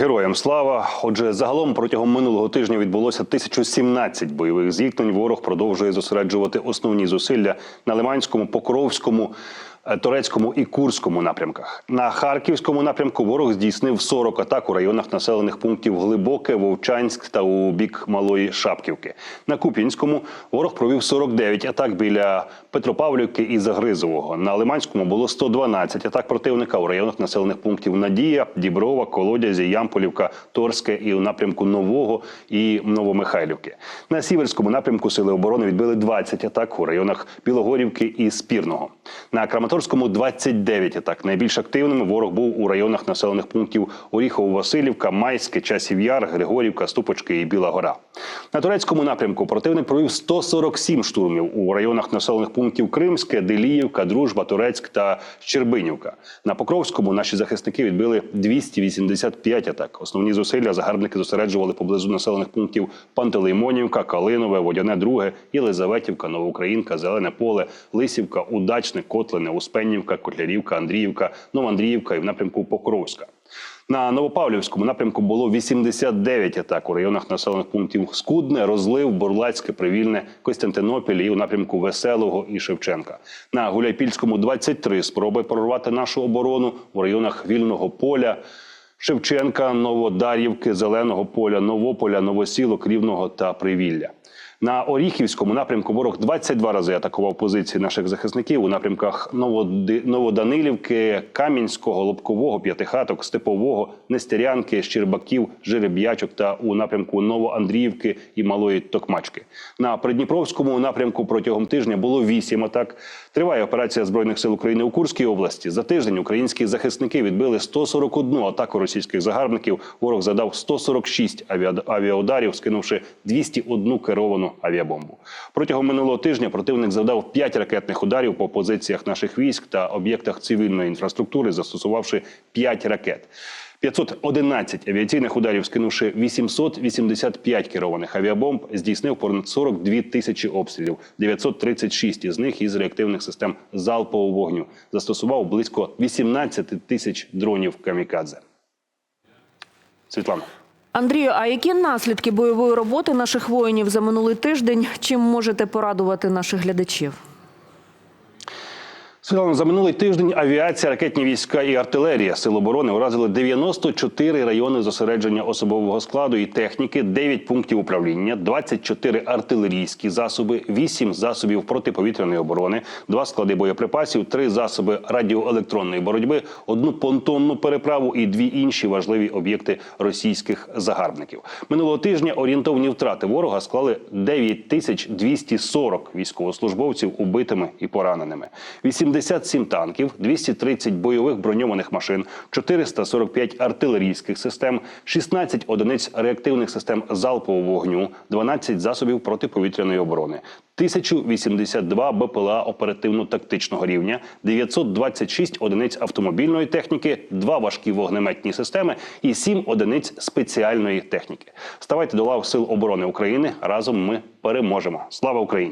Героям слава. Отже, загалом протягом минулого тижня відбулося 1017 бойових зіткнень. Ворог продовжує зосереджувати основні зусилля на Лиманському, Покровському, е, Торецькому і Курському напрямках. На Харківському напрямку ворог здійснив 40 атак у районах населених пунктів Глибоке, Вовчанськ та у бік Малої Шапківки. На Куп'янському ворог провів 49 атак біля Петропавлівки і Загризового. На Лиманському було 112 атак противника у районах населених пунктів Надія, Діброва, Колодязі, Ямполівка, Торське і у напрямку Нового і Новомихайлівки. На Сіверському напрямку сили оборони відбили 20 атак у районах Білогорівки і Спірного. На Краматорському 29 атак. Найбільш активним ворог був у районах населених пунктів Оріхово-Василівка, Майське, Часів Яр, Григорівка, Ступочки і Біла Гора. На турецькому напрямку противник провів 147 штурмів у районах населених пунктів Кримське, Деліївка, Дружба, Турецьк та Щербинівка. На Покровському наші захисники відбили 285 атак. Основні зусилля загарбники зосереджували поблизу населених пунктів Пантелеймонівка, Калинове, Водяне, Друге, Єлизаветівка, Новоукраїнка, Зелене Поле, Лисівка, Удачне, Котлине, Успеннівка, Котлярівка, Андріївка, Новоандріївка і в напрямку Покровська. На Новопавлівському напрямку було 89 атак у районах населених пунктів Скудне, Розлив, Бурлацьке, Привільне, Костянтинопіль і у напрямку Веселого і Шевченка. На Гуляйпільському 23 спроби прорвати нашу оборону у районах Вільного поля. Шевченка, Новодарівки, Зеленого поля, Новополя, Новосілок, Рівного та Привілля. На Оріхівському напрямку ворог 22 рази атакував позиції наших захисників у напрямках Новоданилівки, Кам'янського, Лобкового, П'ятихаток, Степового, Нестерянки, Щербаків, Жереб'ячок та у напрямку Новоандріївки і Малої Токмачки. На Придніпровському напрямку протягом тижня було 8 атак. Триває операція збройних сил України у Курській області. За тиждень українські захисники відбили 141 атаку російських загарбників. Ворог задав 146 авіа- авіаударів, скинувши 201 керовану авіабомбу. Протягом минулого тижня противник завдав 5 ракетних ударів по позиціях наших військ та об'єктах цивільної інфраструктури, застосувавши 5 ракет. 511 авіаційних ударів, скинувши 885 керованих авіабомб, здійснив понад 42 тисячі обстрілів, 936 із них із реактивних систем залпового вогню. Застосував близько 18 тисяч дронів камікадзе. Світлана. Андрію, а які наслідки бойової роботи наших воїнів за минулий тиждень? Чим можете порадувати наших глядачів? Світлана, за минулий тиждень авіація, ракетні війська і артилерія Сил оборони уразили 94 райони зосередження особового складу і техніки, 9 пунктів управління, 24 артилерійські засоби, 8 засобів протиповітряної оборони, 2 склади боєприпасів, 3 засоби радіоелектронної боротьби, одну понтонну переправу і дві інші важливі об'єкти російських загарбників. Минулого тижня орієнтовні втрати ворога склали 9240 військовослужбовців убитими і пораненими. 87 танків, 230 бойових броньованих машин, 445 артилерійських систем, 16 одиниць реактивних систем залпового вогню, 12 засобів протиповітряної оборони. 1082 БПЛА оперативно-тактичного рівня, 926 одиниць автомобільної техніки, 2 важкі вогнеметні системи і 7 одиниць спеціальної техніки. Ставайте до лав Сил оборони України. Разом ми переможемо. Слава Україні!